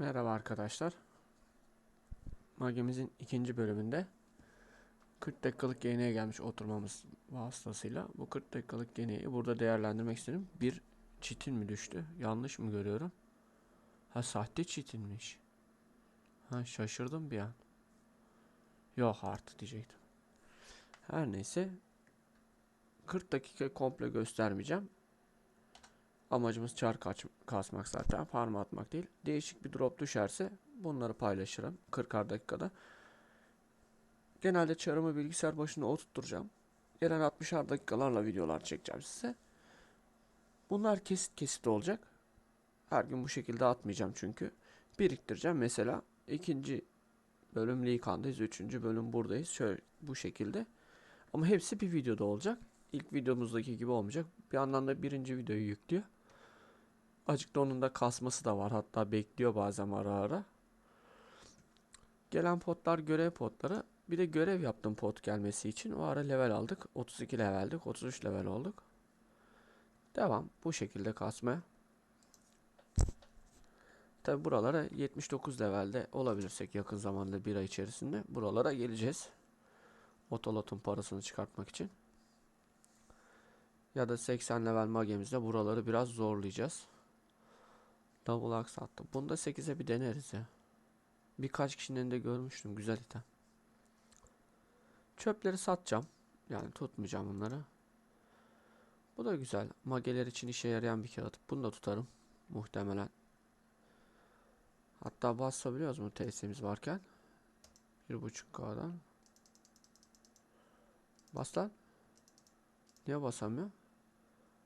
Merhaba arkadaşlar. Magemizin ikinci bölümünde 40 dakikalık yayına gelmiş oturmamız vasıtasıyla bu 40 dakikalık yayını burada değerlendirmek istedim. Bir çitin mi düştü? Yanlış mı görüyorum? Ha sahte çitinmiş. Ha şaşırdım bir an. Yok artık diyecektim. Her neyse 40 dakika komple göstermeyeceğim. Amacımız çar kaç, kasmak zaten. Farm atmak değil. Değişik bir drop düşerse bunları paylaşırım. 40 dakikada. Genelde çarımı bilgisayar başında oturtturacağım. Gelen 60'ar dakikalarla videolar çekeceğim size. Bunlar kesit kesit olacak. Her gün bu şekilde atmayacağım çünkü. Biriktireceğim. Mesela ikinci bölüm Likan'dayız. Üçüncü bölüm buradayız. Şöyle bu şekilde. Ama hepsi bir videoda olacak. İlk videomuzdaki gibi olmayacak. Bir yandan da birinci videoyu yüklüyor. Azıcık da onun da kasması da var. Hatta bekliyor bazen ara ara. Gelen potlar görev potları. Bir de görev yaptım pot gelmesi için. O ara level aldık. 32 leveldik. 33 level olduk. Devam. Bu şekilde kasmaya. Tabi buralara 79 levelde olabilirsek yakın zamanda bir ay içerisinde buralara geleceğiz. Otolotun parasını çıkartmak için. Ya da 80 level magemizde buraları biraz zorlayacağız. Double axe attım. Bunda 8'e bir deneriz ya. Birkaç kişinin de görmüştüm. Güzel item. Çöpleri satacağım. Yani tutmayacağım bunları. Bu da güzel. Mageler için işe yarayan bir kağıt. Bunu da tutarım. Muhtemelen. Hatta basabiliyoruz mu TS'miz varken. 1.5K'dan. Bas lan. Niye basamıyor?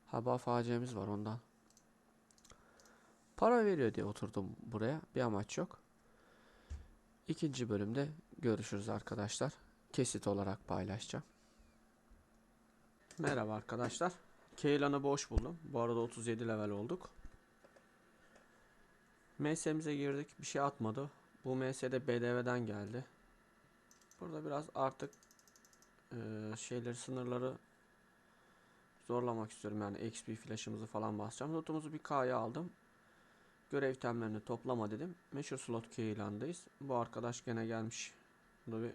Ha buff var ondan. Para veriyor diye oturdum buraya. Bir amaç yok. İkinci bölümde görüşürüz arkadaşlar. Kesit olarak paylaşacağım. Merhaba arkadaşlar. Keylan'ı boş buldum. Bu arada 37 level olduk. MS'mize girdik. Bir şey atmadı. Bu MS de BDV'den geldi. Burada biraz artık e, şeyleri sınırları zorlamak istiyorum. Yani XP flash'ımızı falan basacağım. Lootumuzu bir K'ya aldım. Görev itemlerini toplama dedim. Meşhur slot Keylan'dayız. Bu arkadaş gene gelmiş. Bunu bir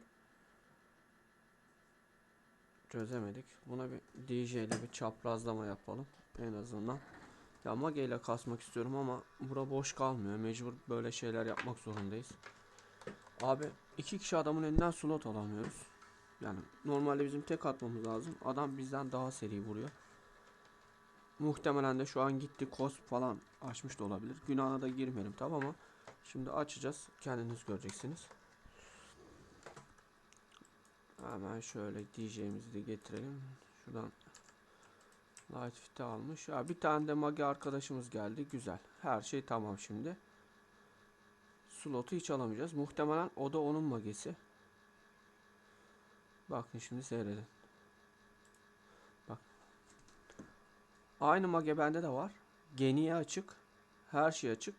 çözemedik. Buna bir DJ ile bir çaprazlama yapalım. En azından. Ya Mage ile kasmak istiyorum ama bura boş kalmıyor. Mecbur böyle şeyler yapmak zorundayız. Abi iki kişi adamın elinden slot alamıyoruz. Yani normalde bizim tek atmamız lazım. Adam bizden daha seri vuruyor. Muhtemelen de şu an gitti kosp falan açmış da olabilir. Günahına da girmeyelim tamam ama şimdi açacağız. Kendiniz göreceksiniz. Hemen şöyle DJ'mizi de getirelim. Şuradan Light Fit'i almış. Ya bir tane de Magi arkadaşımız geldi. Güzel. Her şey tamam şimdi. Slotu hiç alamayacağız. Muhtemelen o da onun magesi. Bakın şimdi seyredin. Aynı mage bende de var. Geniye açık. Her şey açık.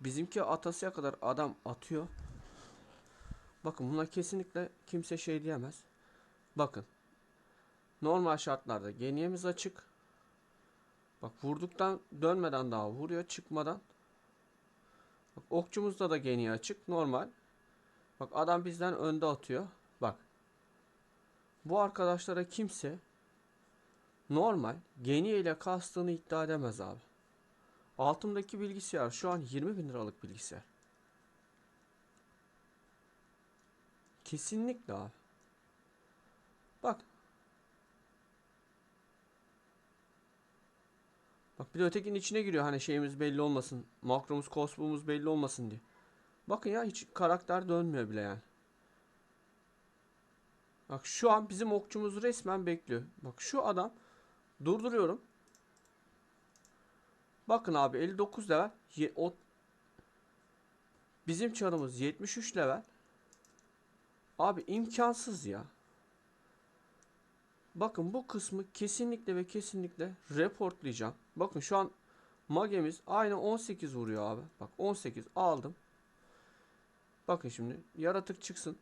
Bizimki atasıya kadar adam atıyor. Bakın buna kesinlikle kimse şey diyemez. Bakın. Normal şartlarda geniyemiz açık. Bak vurduktan dönmeden daha vuruyor çıkmadan. Bak okçumuzda da geniye açık normal. Bak adam bizden önde atıyor. Bak. Bu arkadaşlara kimse normal geniye ile kastığını iddia edemez abi. Altımdaki bilgisayar şu an 20 bin liralık bilgisayar. Kesinlikle abi. Bak. Bak bir de ötekinin içine giriyor hani şeyimiz belli olmasın. Makromuz, kosmomuz belli olmasın diye. Bakın ya hiç karakter dönmüyor bile yani. Bak şu an bizim okçumuz resmen bekliyor. Bak şu adam durduruyorum. Bakın abi 59 level. Bizim çarımız 73 level. Abi imkansız ya. Bakın bu kısmı kesinlikle ve kesinlikle reportlayacağım. Bakın şu an magemiz aynı 18 vuruyor abi. Bak 18 aldım. Bakın şimdi yaratık çıksın.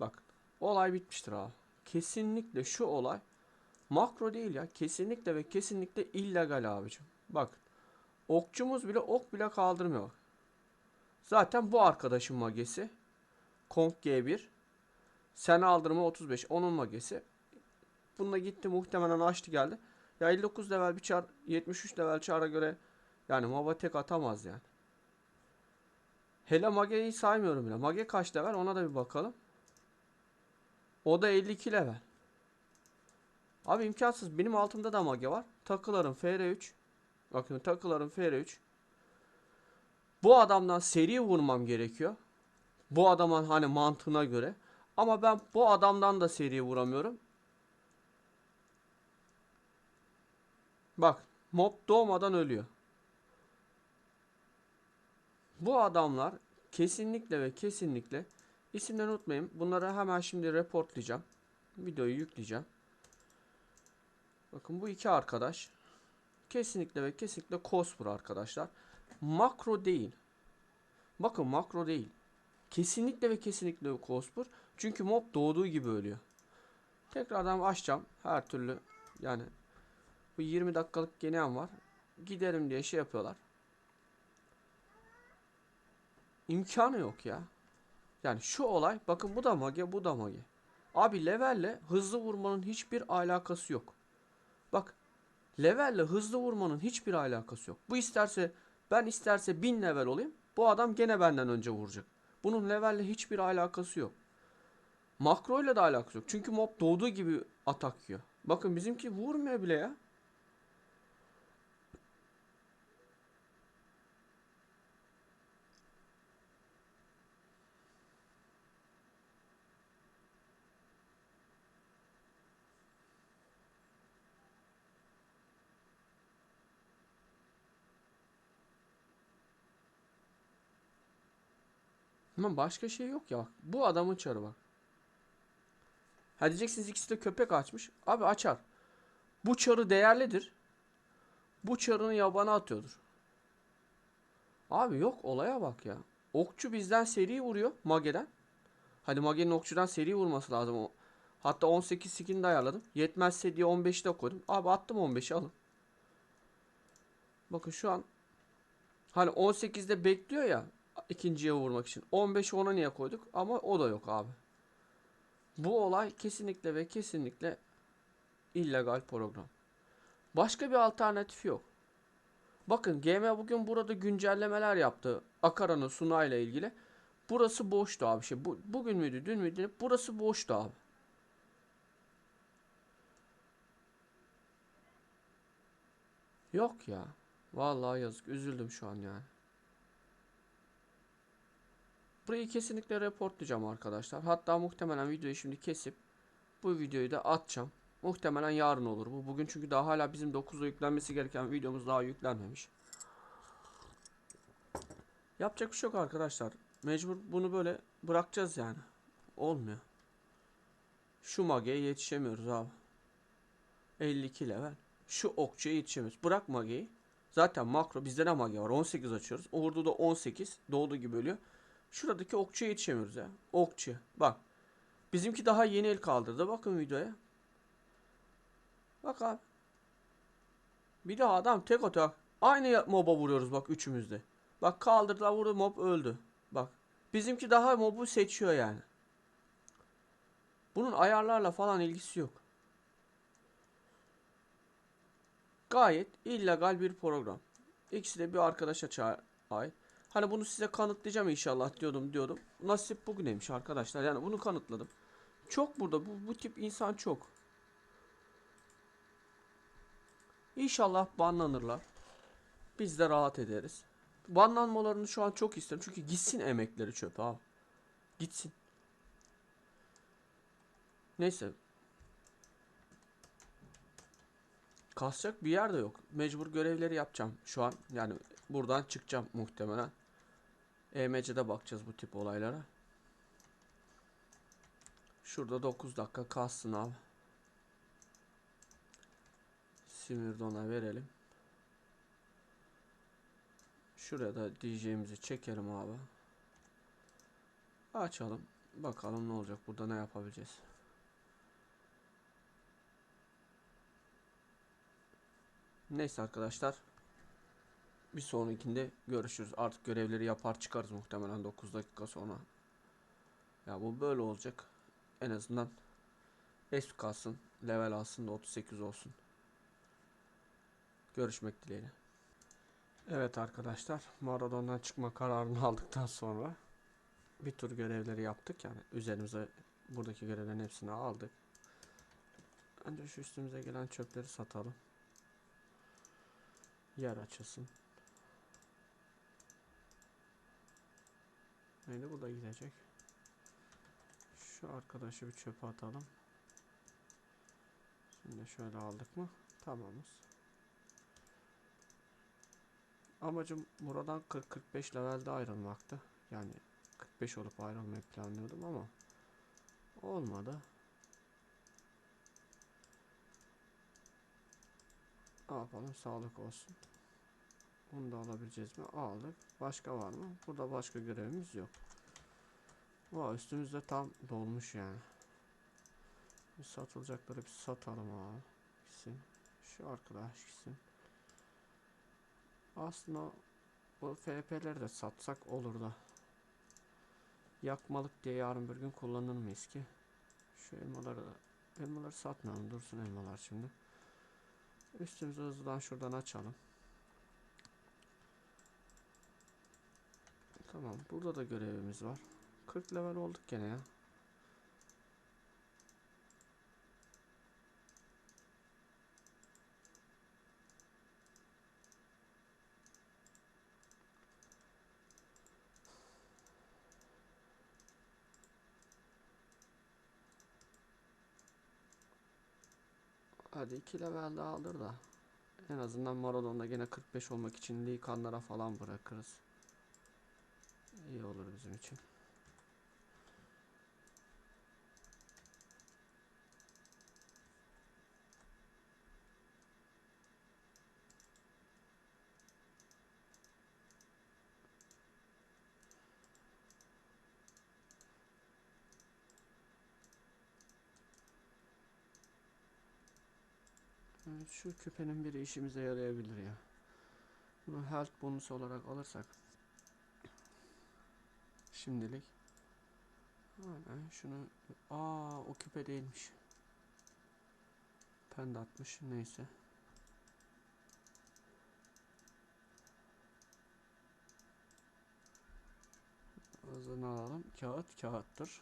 Bak olay bitmiştir abi. Kesinlikle şu olay makro değil ya. Kesinlikle ve kesinlikle illegal abicim. Bak Okçumuz bile ok bile kaldırmıyor. bak. Zaten bu arkadaşın magesi. Kong G1. Sen aldırma 35. Onun magesi. Bununla gitti muhtemelen açtı geldi. Ya 59 level bir çar 73 level çara göre yani MOBA tek atamaz yani. Hele Mage'yi saymıyorum bile. Mage kaç level ona da bir bakalım. O da 52 level. Abi imkansız. Benim altımda da Mage var. Takılarım FR3. Bakın takılarım FR3. Bu adamdan seri vurmam gerekiyor. Bu adamın hani mantığına göre. Ama ben bu adamdan da seri vuramıyorum. Bak mob doğmadan ölüyor. Bu adamlar kesinlikle ve kesinlikle isimlerini unutmayın. Bunları hemen şimdi reportlayacağım. Videoyu yükleyeceğim. Bakın bu iki arkadaş kesinlikle ve kesinlikle Cospur arkadaşlar. Makro değil. Bakın makro değil. Kesinlikle ve kesinlikle Cospur. Çünkü mob doğduğu gibi ölüyor. Tekrardan açacağım. Her türlü yani bu 20 dakikalık genel var. Giderim diye şey yapıyorlar. İmkanı yok ya. Yani şu olay bakın bu da mage bu da mage. Abi levelle hızlı vurmanın hiçbir alakası yok. Bak levelle hızlı vurmanın hiçbir alakası yok. Bu isterse ben isterse 1000 level olayım. Bu adam gene benden önce vuracak. Bunun levelle hiçbir alakası yok. Makro ile de alakası yok. Çünkü mob doğduğu gibi atak yiyor. Bakın bizimki vurmuyor bile ya. Ama başka şey yok ya. Bu adamın çarı bak. Ha diyeceksiniz ikisi de köpek açmış. Abi açar. Bu çarı değerlidir. Bu çarını yabana atıyordur. Abi yok olaya bak ya. Okçu bizden seri vuruyor Mage'den. Hadi Mage'nin okçudan seri vurması lazım. o. Hatta 18 skin'i de ayarladım. Yetmezse diye 15'i de koydum. Abi attım 15'i alın. Bakın şu an hani 18'de bekliyor ya ikinciye vurmak için. 15'i ona niye koyduk? Ama o da yok abi. Bu olay kesinlikle ve kesinlikle illegal program. Başka bir alternatif yok. Bakın GM bugün burada güncellemeler yaptı. Akara'nın Suna ile ilgili. Burası boştu abi. Şey, bu, bugün müydü dün müydü? Burası boştu abi. Yok ya. Vallahi yazık. Üzüldüm şu an yani. Burayı kesinlikle reportlayacağım arkadaşlar. Hatta muhtemelen videoyu şimdi kesip bu videoyu da atacağım. Muhtemelen yarın olur bu. Bugün çünkü daha hala bizim 9'da yüklenmesi gereken videomuz daha yüklenmemiş. Yapacak bir şey yok arkadaşlar. Mecbur bunu böyle bırakacağız yani. Olmuyor. Şu mageye yetişemiyoruz abi. 52 level. Şu okçuya yetişemiyoruz. Bırak mageyi. Zaten makro bizde ne mage var? 18 açıyoruz. Orada da 18. Doğduğu gibi ölüyor. Şuradaki okçuya yetişemiyoruz ya. Okçu. Bak. Bizimki daha yeni el kaldırdı. Bakın videoya. Bak abi. Bir daha adam tek atak. Aynı moba vuruyoruz bak üçümüzde. Bak kaldırdılar vurdu mob öldü. Bak. Bizimki daha mobu seçiyor yani. Bunun ayarlarla falan ilgisi yok. Gayet illegal bir program. İkisi de bir arkadaşa ait. Hani bunu size kanıtlayacağım inşallah diyordum diyordum. Nasip bugüneymiş arkadaşlar. Yani bunu kanıtladım. Çok burada bu, bu tip insan çok. İnşallah banlanırlar. Biz de rahat ederiz. Banlanmalarını şu an çok isterim. Çünkü gitsin emekleri çöpe abi. Gitsin. Neyse. Kasacak bir yer de yok. Mecbur görevleri yapacağım şu an. Yani buradan çıkacağım muhtemelen. EMC'de bakacağız bu tip olaylara. Şurada 9 dakika kalsın abi. Simirdon'a verelim. Şuraya da DJ'mizi çekelim abi. Açalım. Bakalım ne olacak. Burada ne yapabileceğiz. Neyse arkadaşlar. Bir sonrakinde görüşürüz. Artık görevleri yapar çıkarız muhtemelen 9 dakika sonra. Ya bu böyle olacak. En azından SP kalsın. Level alsın da 38 olsun. Görüşmek dileğiyle. Evet arkadaşlar. Maradon'dan çıkma kararını aldıktan sonra bir tur görevleri yaptık. Yani üzerimize buradaki görevlerin hepsini aldık. Önce şu üstümüze gelen çöpleri satalım. Yer açılsın. Neydi bu da gidecek. Şu arkadaşı bir çöpe atalım. Şimdi şöyle aldık mı? Tamamız. Amacım buradan 40-45 levelde ayrılmaktı. Yani 45 olup ayrılmayı planlıyordum ama olmadı. Ne yapalım sağlık olsun. Bunu da alabileceğiz mi? Aldık. Başka var mı? Burada başka görevimiz yok. Vay üstümüzde tam dolmuş yani. Bir satılacakları bir satalım abi. Gitsin. Şu arkadaş gitsin. Aslında bu FP'leri de satsak olur da. Yakmalık diye yarın bir gün kullanır mıyız ki? Şu elmaları da elmaları satmayalım dursun elmalar şimdi. Üstümüzü hızlıdan şuradan açalım. Tamam burada da görevimiz var. 40 level olduk gene ya. Hadi 2 level daha alır da. En azından Maradon'da gene 45 olmak için Likanlara falan bırakırız. İyi olur bizim için. Şu küpenin biri işimize yarayabilir ya. Bunu health bonusu olarak alırsak. Şimdilik. Aynen şunu. Aa o küpe değilmiş. Pend atmış neyse. Hızını alalım. Kağıt kağıttır.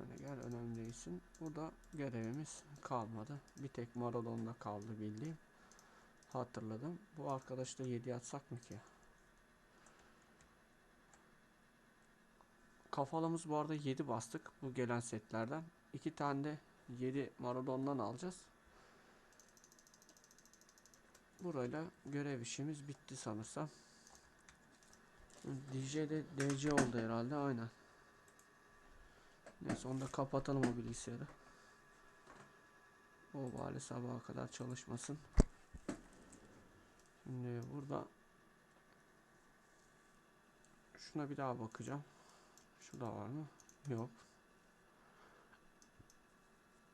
Yani gel önemli değilsin. Burada görevimiz kalmadı. Bir tek Maradon'da kaldı bildiğim. Hatırladım. Bu arkadaşı da 7 atsak mı ki? Kafalımız bu arada 7 bastık bu gelen setlerden. 2 tane de 7 Maradon'dan alacağız. Burayla görev işimiz bitti sanırsam. DJ'de DC oldu herhalde aynen. Neyse onu da kapatalım o bilgisayarı. O bari sabaha kadar çalışmasın. Şimdi burada şuna bir daha bakacağım. Şurada var mı? Yok.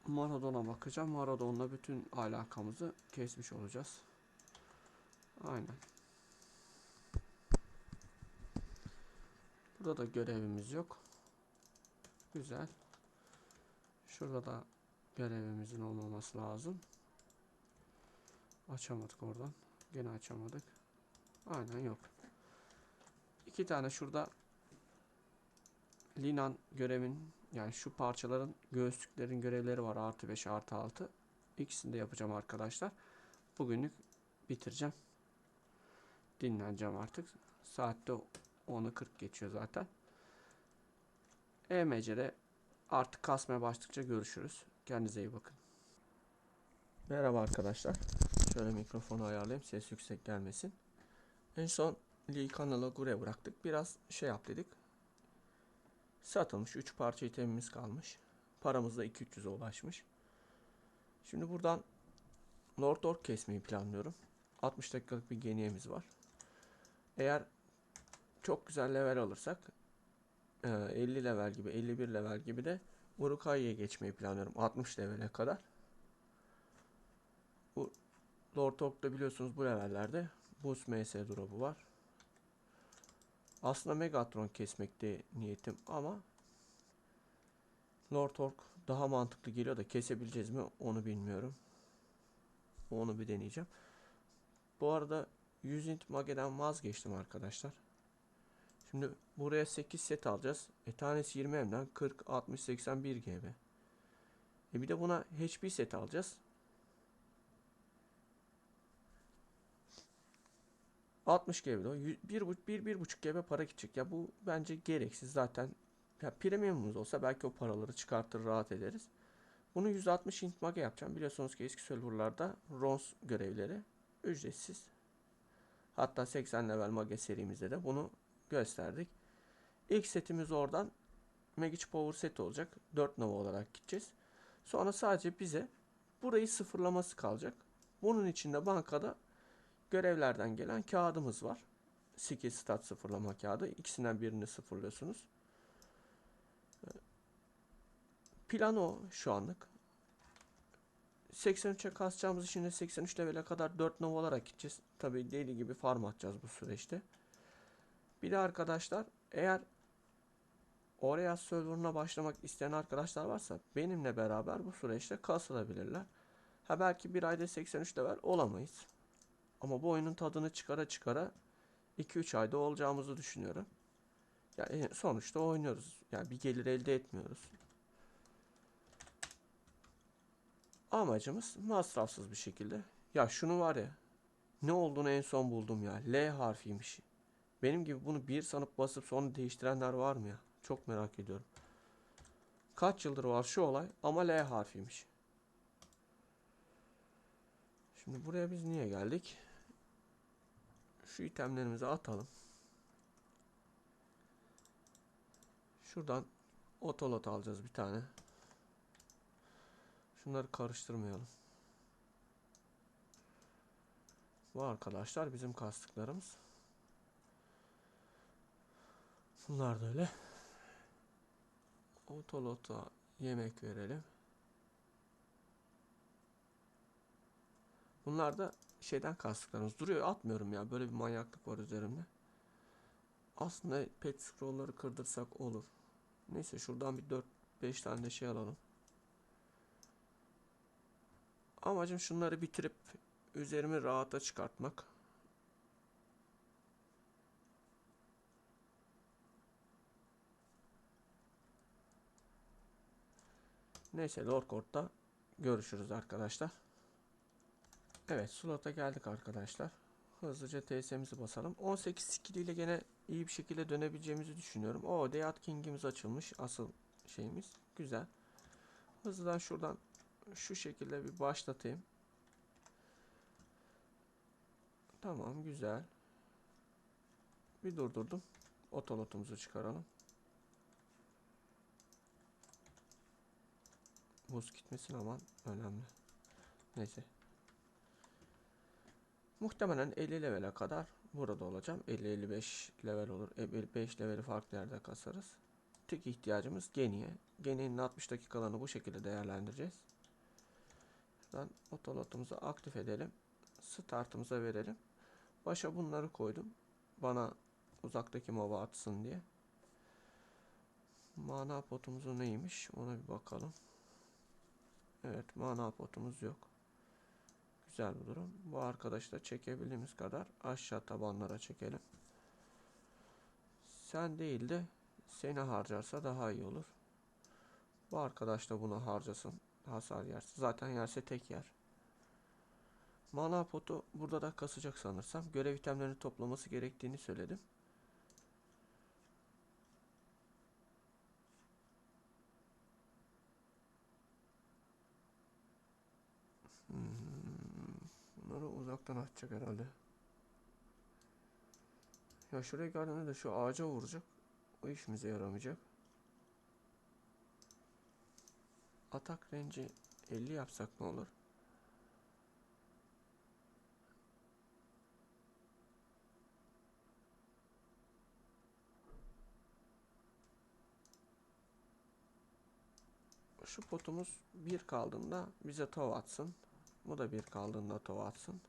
Maradona bakacağım. Maradon'la bütün alakamızı kesmiş olacağız. Aynen. Burada da görevimiz yok. Güzel. Şurada da görevimizin olmaması lazım. Açamadık oradan. Gene açamadık. Aynen yok. İki tane şurada Linan görevin yani şu parçaların göğüslüklerin görevleri var. Artı 5 artı 6. İkisini de yapacağım arkadaşlar. Bugünlük bitireceğim. Dinleneceğim artık. Saatte 10'u 40 geçiyor zaten. EMC'de artık kasmaya başladıkça görüşürüz. Kendinize iyi bakın. Merhaba arkadaşlar. Şöyle mikrofonu ayarlayayım. Ses yüksek gelmesin. En son Lee kanalı buraya bıraktık. Biraz şey yap dedik. Satılmış. 3 parça itemimiz kalmış. Paramız da 2-300'e ulaşmış. Şimdi buradan Lord Orc kesmeyi planlıyorum. 60 dakikalık bir geniyemiz var. Eğer çok güzel level alırsak 50 level gibi 51 level gibi de Urukai'ye geçmeyi planlıyorum 60 levele kadar. Bu Lord Oak'ta biliyorsunuz bu levellerde Boost MS drop'u var. Aslında Megatron kesmekte niyetim ama Lord Orc daha mantıklı geliyor da kesebileceğiz mi onu bilmiyorum. Onu bir deneyeceğim. Bu arada 100 int mageden vazgeçtim arkadaşlar. Şimdi buraya 8 set alacağız. E tanesi 20 M'den 40, 60, 81 GB. E bir de buna HP set alacağız. 60 GB o. 1,5 GB para gidecek. Ya bu bence gereksiz zaten. Ya premiumumuz olsa belki o paraları çıkartır rahat ederiz. Bunu 160 int mage yapacağım. Biliyorsunuz ki eski serverlarda RONS görevleri ücretsiz. Hatta 80 level mage serimizde de bunu gösterdik. İlk setimiz oradan Magic Power set olacak. 4 Nova olarak gideceğiz. Sonra sadece bize burayı sıfırlaması kalacak. Bunun içinde bankada görevlerden gelen kağıdımız var. Skill stat sıfırlama kağıdı. İkisinden birini sıfırlıyorsunuz. Plan o şu anlık. 83'e kasacağımız için de 83 level'e kadar 4 nova olarak gideceğiz. Tabi deli gibi farm atacağız bu süreçte. Bir de arkadaşlar eğer oraya serverına başlamak isteyen arkadaşlar varsa benimle beraber bu süreçte kasılabilirler. Ha belki bir ayda 83 level olamayız. Ama bu oyunun tadını çıkara çıkara 2-3 ayda olacağımızı düşünüyorum. Yani sonuçta oynuyoruz. Yani bir gelir elde etmiyoruz. Amacımız masrafsız bir şekilde. Ya şunu var ya. Ne olduğunu en son buldum ya. L harfiymiş. Benim gibi bunu bir sanıp basıp sonra değiştirenler var mı ya? Çok merak ediyorum. Kaç yıldır var şu olay ama L harfiymiş. Şimdi buraya biz niye geldik? Şu itemlerimizi atalım. Şuradan otolot alacağız bir tane. Şunları karıştırmayalım. Bu arkadaşlar bizim kastıklarımız. Bunlar da öyle. Otolota yemek verelim. Bunlar da şeyden kastıklarımız. Duruyor atmıyorum ya. Böyle bir manyaklık var üzerimde. Aslında pet scroll'ları kırdırsak olur. Neyse şuradan bir 4-5 tane de şey alalım. Amacım şunları bitirip üzerimi rahata çıkartmak. Neyse Lorkort'ta görüşürüz arkadaşlar. Evet slota geldik arkadaşlar. Hızlıca TS'mizi basalım. 18 skill ile gene iyi bir şekilde dönebileceğimizi düşünüyorum. O Deyat King'imiz açılmış. Asıl şeyimiz. Güzel. Hızlıdan şuradan şu şekilde bir başlatayım. Tamam güzel. Bir durdurdum. Otolotumuzu çıkaralım. Buz gitmesin aman önemli. Neyse. Muhtemelen 50 levele kadar burada olacağım. 50-55 level olur. 5 leveli farklı yerde kasarız. Tek ihtiyacımız geniye. Geninin 60 dakikalarını bu şekilde değerlendireceğiz. Şuradan otolotumuzu aktif edelim. Startımıza verelim. Başa bunları koydum. Bana uzaktaki mova atsın diye. Mana potumuz neymiş? Ona bir bakalım. Evet mana potumuz yok. Güzel bir durum. Bu arkadaşı da çekebildiğimiz kadar aşağı tabanlara çekelim. Sen değil de seni harcarsa daha iyi olur. Bu arkadaş da bunu harcasın. Hasar yerse. Zaten yerse tek yer. Mana potu burada da kasacak sanırsam. Görev itemlerini toplaması gerektiğini söyledim. Hmm. Bunları uzaktan atacak herhalde. Ya şuraya geldiğinde de şu ağaca vuracak. O işimize yaramayacak. Atak range'i 50 yapsak ne olur? Şu potumuz bir kaldığında bize tav atsın. Bu da bir kaldığında tova atsın.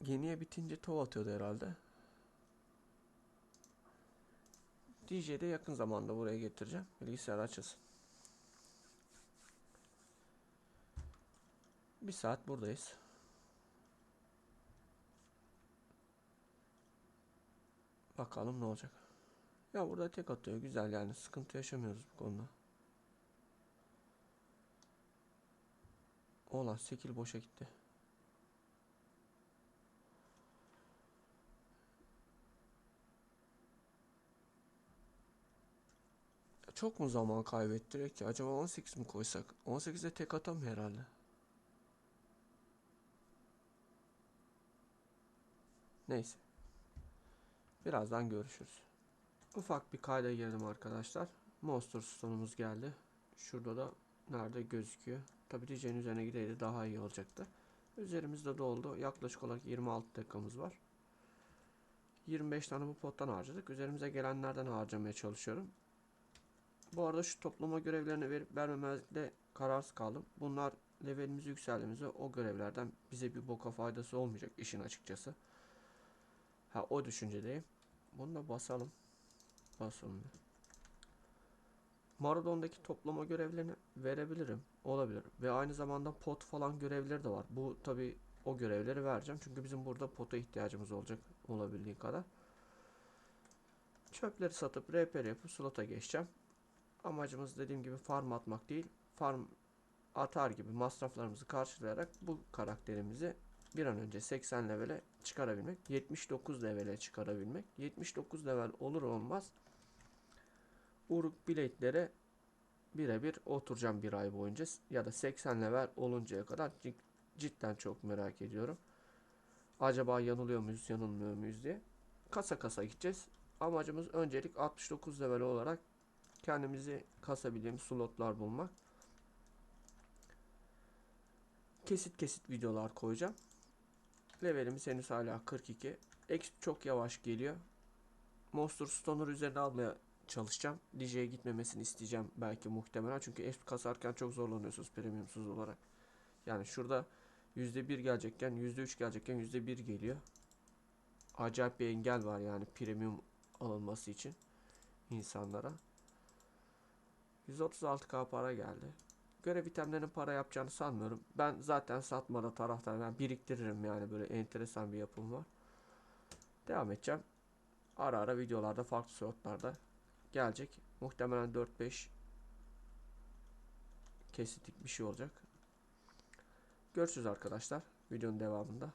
Yeniye bitince tova atıyordu herhalde. DJ'de yakın zamanda buraya getireceğim. Bilgisayar açılsın. Bir saat buradayız. Bakalım ne olacak. Ya burada tek atıyor. Güzel yani. Sıkıntı yaşamıyoruz bu konuda. Oğlan sekil boşa gitti. Çok mu zaman kaybettirek ki? Acaba 18 mi koysak? 18'de tek atamıyor herhalde. Neyse. Birazdan görüşürüz. Ufak bir kayda girdim arkadaşlar. Monster Stone'umuz geldi. Şurada da nerede gözüküyor. Tabi DJ'nin üzerine gideydi daha iyi olacaktı. Üzerimizde doldu. Yaklaşık olarak 26 dakikamız var. 25 tane bu pottan harcadık. Üzerimize gelenlerden harcamaya çalışıyorum. Bu arada şu toplama görevlerini verip vermemezlikle kararsız kaldım. Bunlar levelimiz yükseldiğimizde o görevlerden bize bir boka faydası olmayacak işin açıkçası. Ha o düşüncedeyim. Bunu da basalım. Basalım. bir. Maradon'daki toplama görevlerini verebilirim. Olabilir. Ve aynı zamanda pot falan görevleri de var. Bu tabi o görevleri vereceğim. Çünkü bizim burada pota ihtiyacımız olacak olabildiği kadar. Çöpleri satıp RPR yapıp slota geçeceğim. Amacımız dediğim gibi farm atmak değil. Farm atar gibi masraflarımızı karşılayarak bu karakterimizi bir an önce 80 levele çıkarabilmek. 79 levele çıkarabilmek. 79 level olur olmaz Uruk biletlere birebir oturacağım bir ay boyunca ya da 80 level oluncaya kadar cid- cidden çok merak ediyorum. Acaba yanılıyor muyuz, yanılmıyor muyuz diye. Kasa kasa gideceğiz. Amacımız öncelik 69 level olarak kendimizi kasabildiğimiz slotlar bulmak. Kesit kesit videolar koyacağım. Levelimiz henüz hala 42. Exp çok yavaş geliyor. Monster Stoner üzerine almaya çalışacağım. DJ'ye gitmemesini isteyeceğim belki muhtemelen. Çünkü Exp kasarken çok zorlanıyorsunuz premiumsuz olarak. Yani şurada %1 gelecekken %3 gelecekken %1 geliyor. Acayip bir engel var yani premium alınması için insanlara. 136k para geldi. Görev itemlerinin para yapacağını sanmıyorum. Ben zaten satmada taraftarım. Ben biriktiririm yani böyle enteresan bir yapım var. Devam edeceğim. Ara ara videolarda farklı slotlarda gelecek. Muhtemelen 4-5 kesitlik bir şey olacak. Görüşürüz arkadaşlar videonun devamında.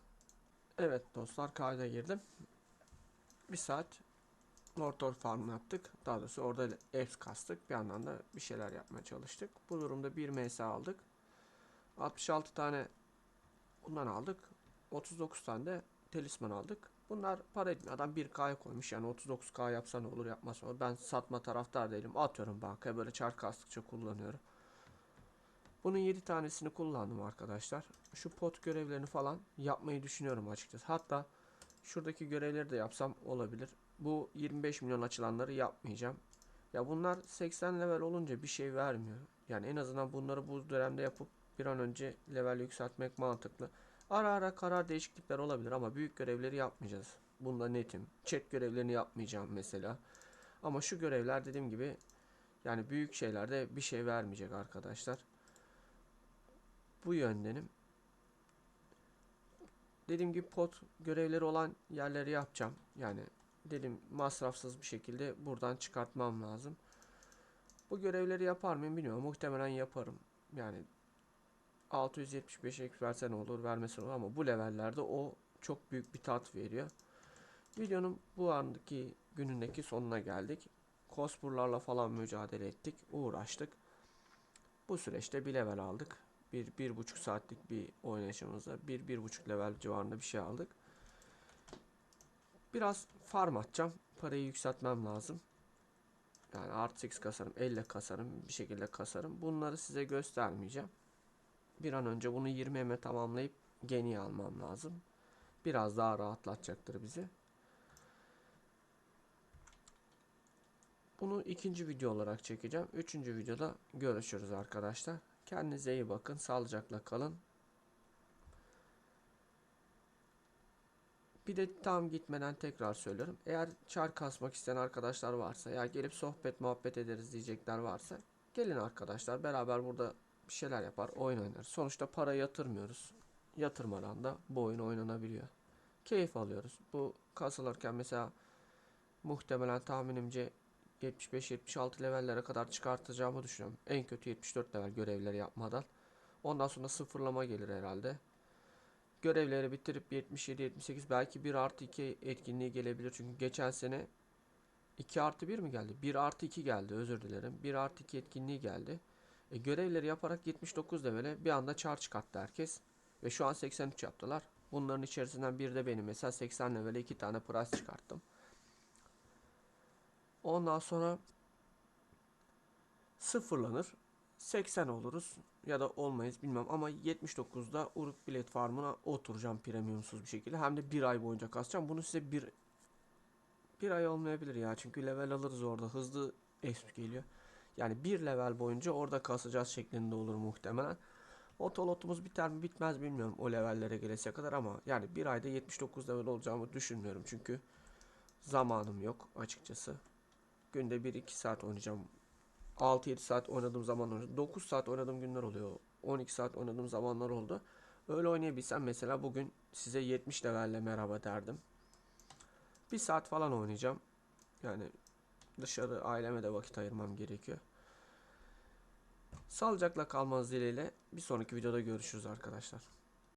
Evet dostlar kayda girdim. Bir saat Lord Farm yaptık. Daha doğrusu orada F kastık. Bir yandan da bir şeyler yapmaya çalıştık. Bu durumda 1 MS aldık. 66 tane bundan aldık. 39 tane de talisman aldık. Bunlar para etmiyor. Adam 1K'ya koymuş yani 39K yapsa ne olur yapmasa olur. Ben satma taraftar değilim. Atıyorum bankaya böyle çark kastıkça kullanıyorum. Bunun 7 tanesini kullandım arkadaşlar. Şu pot görevlerini falan yapmayı düşünüyorum açıkçası. Hatta şuradaki görevleri de yapsam olabilir. Bu 25 milyon açılanları yapmayacağım. Ya bunlar 80 level olunca bir şey vermiyor. Yani en azından bunları bu dönemde yapıp bir an önce level yükseltmek mantıklı. Ara ara karar değişiklikler olabilir ama büyük görevleri yapmayacağız. Bunda netim. Chat görevlerini yapmayacağım mesela. Ama şu görevler dediğim gibi yani büyük şeylerde bir şey vermeyecek arkadaşlar. Bu yöndenim. Dediğim gibi pot görevleri olan yerleri yapacağım. Yani dedim masrafsız bir şekilde buradan çıkartmam lazım. Bu görevleri yapar mıyım bilmiyorum. Muhtemelen yaparım. Yani 675 ek verse ne olur vermese ne olur ama bu levellerde o çok büyük bir tat veriyor. Videonun bu andaki günündeki sonuna geldik. Kospurlarla falan mücadele ettik. Uğraştık. Bu süreçte bir level aldık. Bir, bir buçuk saatlik bir oynayışımızda bir, bir buçuk level civarında bir şey aldık. Biraz farm atacağım. Parayı yükseltmem lazım. Yani artı 8 kasarım, 50 kasarım, bir şekilde kasarım. Bunları size göstermeyeceğim. Bir an önce bunu 20'me tamamlayıp geni almam lazım. Biraz daha rahatlatacaktır bizi. Bunu ikinci video olarak çekeceğim. Üçüncü videoda görüşürüz arkadaşlar. Kendinize iyi bakın. Sağlıcakla kalın. Bir de tam gitmeden tekrar söylüyorum. Eğer çar kasmak isteyen arkadaşlar varsa ya gelip sohbet muhabbet ederiz diyecekler varsa gelin arkadaşlar beraber burada bir şeyler yapar oyun oynarız. Sonuçta para yatırmıyoruz. Yatırmadan da bu oyun oynanabiliyor. Keyif alıyoruz. Bu kasılırken mesela muhtemelen tahminimce 75-76 levellere kadar çıkartacağımı düşünüyorum. En kötü 74 level görevleri yapmadan. Ondan sonra sıfırlama gelir herhalde. Görevleri bitirip 77-78 belki 1 artı 2 etkinliği gelebilir. Çünkü geçen sene 2 artı 1 mi geldi? 1 artı 2 geldi özür dilerim. 1 artı 2 etkinliği geldi. E, görevleri yaparak 79 levele bir anda çar çıkarttı herkes. Ve şu an 83 yaptılar. Bunların içerisinden bir de benim. Mesela 80 levele 2 tane price çıkarttım. Ondan sonra sıfırlanır. 80 oluruz ya da olmayız bilmem ama 79'da Uruk Bilet Farm'ına oturacağım premiumsuz bir şekilde. Hem de bir ay boyunca kasacağım. Bunu size bir bir ay olmayabilir ya. Çünkü level alırız orada. Hızlı exp geliyor. Yani bir level boyunca orada kasacağız şeklinde olur muhtemelen. Otolotumuz biter mi bitmez bilmiyorum o levellere gelesiye kadar ama yani bir ayda 79 level olacağımı düşünmüyorum. Çünkü zamanım yok açıkçası. Günde 1-2 saat oynayacağım. 6-7 saat oynadığım zaman oynadım. 9 saat oynadığım günler oluyor. 12 saat oynadığım zamanlar oldu. Öyle oynayabilsem mesela bugün size 70 levelle merhaba derdim. Bir saat falan oynayacağım. Yani dışarı aileme de vakit ayırmam gerekiyor. Sağlıcakla kalmanız dileğiyle bir sonraki videoda görüşürüz arkadaşlar.